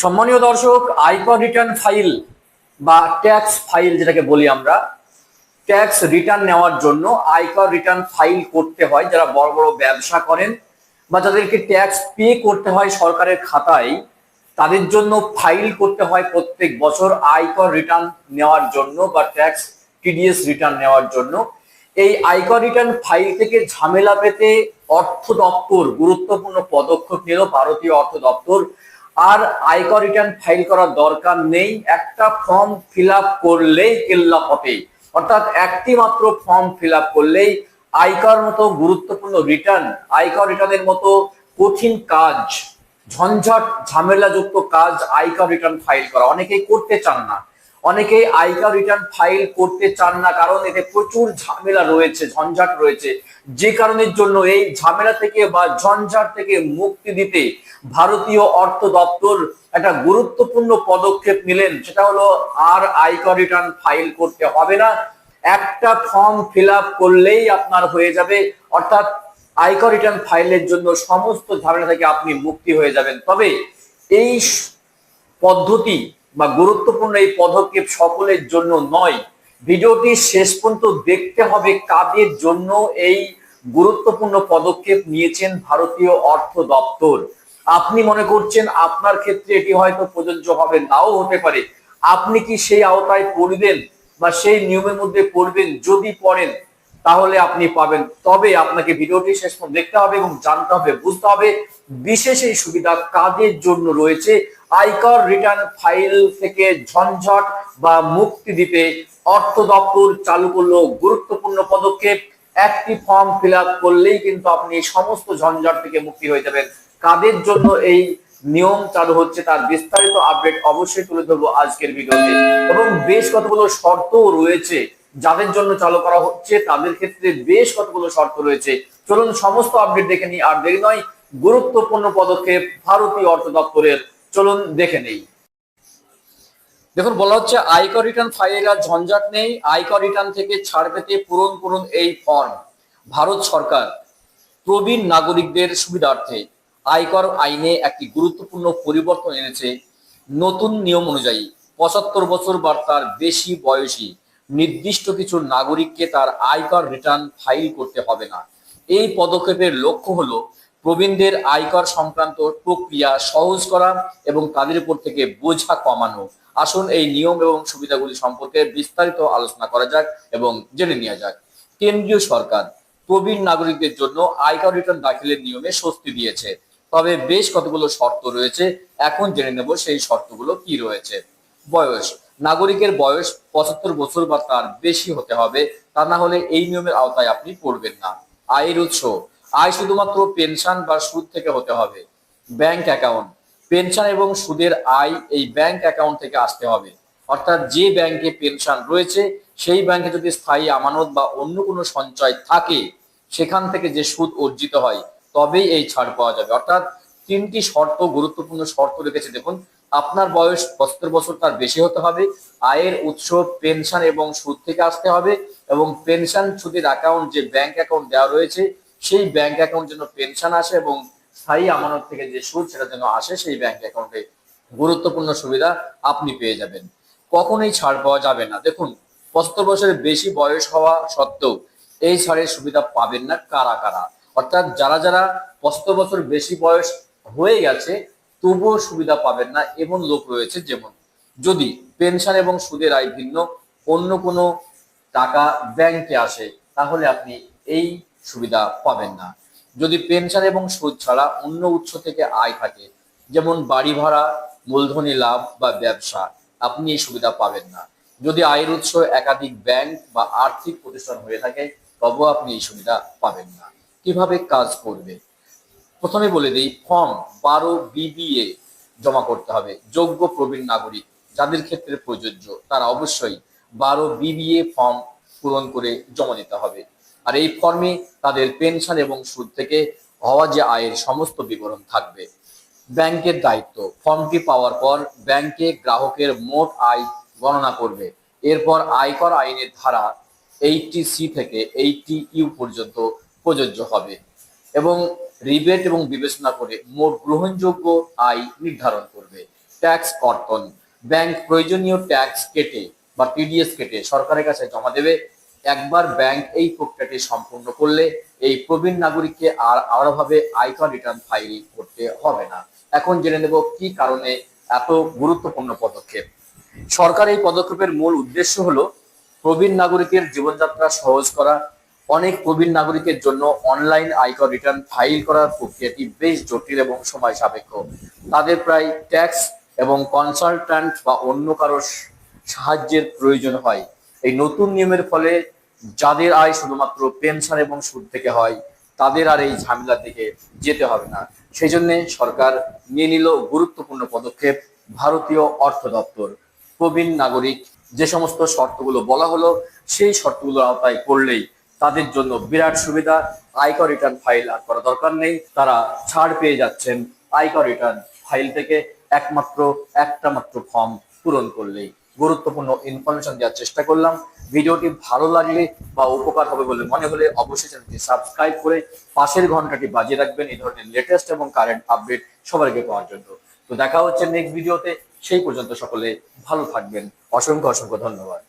সম্মানীয় দর্শক আয়কর রিটার্ন ফাইল বা ট্যাক্স ফাইল যেটাকে বলি আমরা ট্যাক্স রিটার্ন নেওয়ার জন্য আয়কর রিটার্ন ফাইল করতে হয় যারা বড় বড় ব্যবসা করেন বা যাদেরকে ট্যাক্স পে করতে হয় সরকারের খাতায়, তাদের জন্য ফাইল করতে হয় প্রত্যেক বছর আয়কর রিটার্ন নেওয়ার জন্য বা ট্যাক্স টিডিএস রিটার্ন নেওয়ার জন্য। এই আয়কর রিটার্ন ফাইল থেকে ঝামেলা পেতে অর্থ দপ্তর, গুরুত্বপূর্ণ পদক্ষেপ নিল ভারতীয় অর্থ দপ্তর। আর আয়কর রিটার্ন ফাইল করার দরকার নেই। একটা ফর্ম ফিল আপ করলেই কেল্লা হবে অর্থাৎ একটি মাত্র ফর্ম ফিল আপ করলেই আয়কর মতো গুরুত্বপূর্ণ রিটার্ন আয়কর রিটার্নের মতো কঠিন কাজ, ঝঞ্ঝট, ঝামেলাযুক্ত কাজ আয়কর রিটার্ন ফাইল করা। অনেকেই করতে চান না। অনেকেই আয়কর রিটার্ন ফাইল করতে চান না, কারণ এতে প্রচুর ঝামেলা রয়েছে, ঝঞ্ঝাট রয়েছে। যে কারণের জন্য এই ঝামেলা থেকে বা ঝঞ্ঝাট থেকে মুক্তি দিতে ভারতীয় অর্থ দপ্তর একটা গুরুত্বপূর্ণ পদক্ষেপ নিলেন, সেটা হলো আর আয়কর রিটার্ন ফাইল করতে হবে না। একটা ফর্ম ফিল করলেই আপনার হয়ে যাবে, অর্থাৎ আয়কর রিটার্ন ফাইলের জন্য সমস্ত ঝামেলা থেকে আপনি মুক্তি হয়ে যাবেন। তবে এই পদ্ধতি বা গুরুত্বপূর্ণ এই পদক্ষেপ সকলের জন্য নয়। ভিডিওটি শেষ পর্যন্ত দেখতে হবে কাদের জন্য এই গুরুত্বপূর্ণ পদক্ষেপ নিয়েছেন ভারতীয় অর্থ দপ্তর। আপনি মনে করছেন আপনার ক্ষেত্রে এটি হয়তো প্রযোজ্য হবে, নাও হতে পারে। আপনি কি সেই আওতায় পড়বেন বা সেই নিয়মের মধ্যে পড়বেন যদি পড়েন, তাহলে আপনি পাবেন। তবে আপনাকে ভিডিওটি শেষ পর্যন্ত দেখতে হবে এবং জানতে হবে, বুঝতে হবে বিশেষ এই সুবিধা কাদের জন্য রয়েছে আয়কর রিটার্ন ফাইল থেকে ঝঞ্ঝট বা মুক্তি দিতে অর্থ দপ্তর চালু করল গুরুত্বপূর্ণ পদক্ষেপ। একটি ফর্ম ফিল করলেই কিন্তু আপনি সমস্ত ঝঞ্ঝট থেকে মুক্তি হয়ে যাবেন। কাদের জন্য এই নিয়ম চালু হচ্ছে তার বিস্তারিত আপডেট অবশ্যই তুলে ধরবো আজকের ভিডিওতে। এবং বেশ কতগুলো শর্ত রয়েছে যাদের জন্য চালু করা হচ্ছে, তাদের ক্ষেত্রে বেশ কতগুলো শর্ত রয়েছে। চলুন সমস্ত আপডেট দেখে নিই। আর দেরি নয়, গুরুত্বপূর্ণ পদক্ষেপ ভারতীয় অর্থ দপ্তরের চলুন দেখে নেই। দেখুন, বলা হচ্ছে আয়কর রিটার্ন ফাইল আর ঝঞ্ঝাট নেই। আয়কর রিটার্ন থেকে ছাড় পেতে পূরণ করুন এই ফর্ম ভারত সরকার, প্রবীণ নাগরিকদের সুবিধার্থে আয়কর আইনে একটি গুরুত্বপূর্ণ পরিবর্তন এনেছে। নতুন নিয়ম অনুযায়ী পঁচাত্তর বছর বা তার বেশি বয়সী নির্দিষ্ট কিছু নাগরিককে তার আয়কর রিটার্ন ফাইল করতে হবে না। এই পদক্ষেপের লক্ষ্য হলো প্রবীণদের আয়কর সংক্রান্ত প্রক্রিয়া সহজ করা এবং তাদের উপর থেকে বোঝা কমানো। আসুন এই নিয়ম এবং সুবিধাগুলি সম্পর্কে বিস্তারিত আলোচনা করা যাক এবং জেনে নেওয়া যাক। কেন্দ্রীয় সরকার প্রবীণ নাগরিকদের জন্য আয়কর রিটার্ন দাখিলের নিয়মে স্বস্তি দিয়েছে। তবে বেশ কতগুলো শর্ত রয়েছে, এখন জেনে নেব সেই শর্তগুলো কি রয়েছে। বয়স, নাগরিকের বয়স পঁচাত্তর বছর বা তার বেশি হতে হবে, তা না হলে এই নিয়মের আওতায় আপনি পড়বেন না। আয়ের উৎস আয় শুধুমাত্র পেনশন বা সুদ থেকে হতে হবে। Bank account. পেনশন এবং সুদের আয় এই ব্যাংক অ্যাকাউন্ট থেকে আসতে হবে। অর্থাৎ যে ব্যাংকে পেনশন রয়েছে, সেই ব্যাংকে যদি স্থায়ী আমানত বা অন্য কোনো সঞ্চয় থাকে, সেখান থেকে যে সুদ অর্জিত হয়, তবেই এই ছাড় পাওয়া যাবে। অর্থাৎ তিনটি শর্ত, গুরুত্বপূর্ণ শর্ত রেখেছে। দেখুন, আপনার বয়স পঁচাত্তর বছর, তার বেশি হতে হবে। আয়ের উৎস পেনশন এবং সুদ থেকে আসতে হবে এবং পেনশন সুদের অ্যাকাউন্ট যে ব্যাংক অ্যাকাউন্ট দেওয়া রয়েছে সেই ব্যাংক অ্যাকাউন্ট যেন পেনশন আসে এবং স্থায়ী আমানত থেকে যে সুদ সেটা যেন আসে, সেই ব্যাংক অ্যাকাউন্টে গুরুত্বপূর্ণ সুবিধা আপনি পেয়ে যাবেন। কখনোই ছাড় পাওয়া যাবে না। দেখুন, পঁচাত্তর বছরের বেশি বয়স হওয়া সত্ত্বেও এই ছাড়ের সুবিধা পাবেন না কারা কারা। অর্থাৎ যারা যারা পঁচাত্তর বছর বেশি বয়স হয়ে গেছে, তবুও সুবিধা পাবেন না এমন লোক রয়েছে যেমন। যদি পেনশন এবং সুদের আয় ভিন্ন অন্য কোনো টাকা ব্যাংকে আসে, তাহলে আপনি এই সুবিধা পাবেন না। যদি পেনশন এবং সুদ ছাড়া অন্য উৎস থেকে আয় থাকে, যেমন বাড়ি ভাড়া, মূলধনী লাভ বা ব্যবসা, আপনি এই সুবিধা পাবেন না। যদি আয়ের উৎস একাধিক ব্যাংক বা আর্থিক প্রতিষ্ঠান হয়ে থাকে, তবুও আপনি এই সুবিধা পাবেন না। কীভাবে কাজ করবে? প্রথমে বলে দিই, ফর্ম বারো বিবিএ জমা করতে হবে। যোগ্য প্রবীণ নাগরিক, যাদের ক্ষেত্রে প্রযোজ্য, তারা অবশ্যই বারো বিবিএ ফর্ম পূরণ করে জমা দিতে হবে। আর এই ফর্মে তাদের পেনশন এবং সুদ থেকে হওয়া যে আয়ের সমস্ত বিবরণ থাকবে। ব্যাংকের দায়িত্ব, ফর্মটি পাওয়ার পর ব্যাংকে গ্রাহকের মোট আয় গণনা করবে। এরপর আয়কর আইনের ধারা এইটটি সি থেকে এইটটি ইউ পর্যন্ত প্রযোজ্য হবে এবং রিবেট এবং বিবেচনা করে মোট গ্রহণযোগ্য আয় নির্ধারণ করবে। ট্যাক্স কর্তন, ব্যাংক প্রয়োজনীয় ট্যাক্স কেটে বা টিডিএস কেটে সরকারের কাছে জমা দেবে একবার ব্যাংক এই প্রক্রিয়াটি সম্পূর্ণ করলে এই প্রবীণ নাগরিককে আর আলাদাভাবে আয়কর রিটার্ন ফাইল করতে হবে না। এখন জেনে নেব কি কারণে এত গুরুত্বপূর্ণ পদক্ষেপ। সরকার এই পদক্ষেপের মূল উদ্দেশ্য হলো প্রবীণ নাগরিকের জীবনযাত্রা সহজ করা। অনেক প্রবীণ নাগরিকের জন্য অনলাইন আয়কর রিটার্ন ফাইল করার প্রক্রিয়াটি বেশ জটিল এবং সময় সাপেক্ষ। তাদের প্রায় ট্যাক্স এবং কনসালট্যান্ট বা অন্য কারও সাহায্যের প্রয়োজন হয়। এই নতুন নিয়মের ফলে যাদের আয় শুধুমাত্র পেনশন এবং সুদ থেকে হয়, তাদের আর এই ঝামেলার দিকে যেতে হবে না। সেই জন্য সরকার নিয়ে নিল গুরুত্বপূর্ণ পদক্ষেপ ভারতীয় অর্থ দপ্তর। প্রবীণ নাগরিক যে সমস্ত শর্তগুলো বলা হলো, সেই শর্তগুলোর আওতায় করলেই তাদের জন্য বিরাট সুবিধা। আয়কর রিটার্ন ফাইল আর করা দরকার নেই। তারা ছাড় পেয়ে যাচ্ছেন। আয়কর রিটার্ন ফাইল থেকে একমাত্র, একটা মাত্র ফর্ম পূরণ করলেই। গুরুত্বপূর্ণ ইনফরমেশন দেওয়ার চেষ্টা করলাম। ভিডিওটি ভালো লাগলে বা উপকার হবে বলে মনে হলে অবশ্যই চ্যানেলটি সাবস্ক্রাইব করে পাশের ঘন্টাটি বাজিয়ে রাখবেন এই ধরনের লেটেস্ট এবং কারেন্ট আপডেট সবার আগে পাওয়ার জন্য। তো দেখা হচ্ছে নেক্সট ভিডিওতে সেই পর্যন্ত সকলে ভালো থাকবেন। অসংখ্য অসংখ্য ধন্যবাদ।